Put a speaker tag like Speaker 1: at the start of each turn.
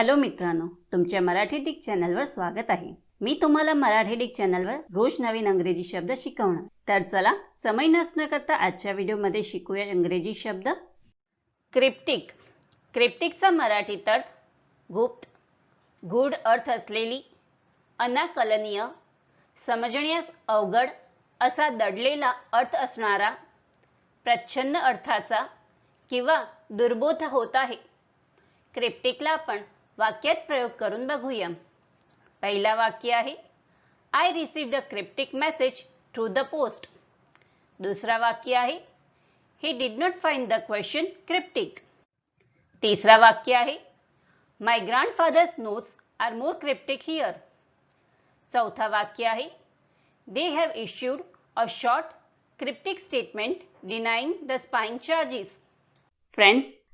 Speaker 1: Hello मित्रांनो तुमच्या Marathi Dick चॅनलवर स्वागत आहे. मी तुम्हाला मराठी डिक चॅनलवर रोज नवीन अंग्रेजी शब्द शिकवणार. तर चला समय नसणं करता आजच्या व्हिडिओमध्ये शिकूया इंग्रजी शब्द. क्रिप्टिक. क्रिप्टिकचा मराठीत अर्थ गुप्त गूढ अर्थ असलेली अनाकलनीय समजण्यास अवघड असा दडलेला अर्थ असणारा प्रच्छन्न अर्थाचा किंवा दुर्बोध होत आहे. क्रिप्टिकला आपण वाक्यात प्रयोग करून बघूया. पहिला वाक्य आहे I received a cryptic message through the post दुसरा वाक्य आहे he did not find the question cryptic तिसरा वाक्य आहे my grandfather's notes are more cryptic here चौथा वाक्य आहे they have issued a short cryptic statement denying the spying charges friends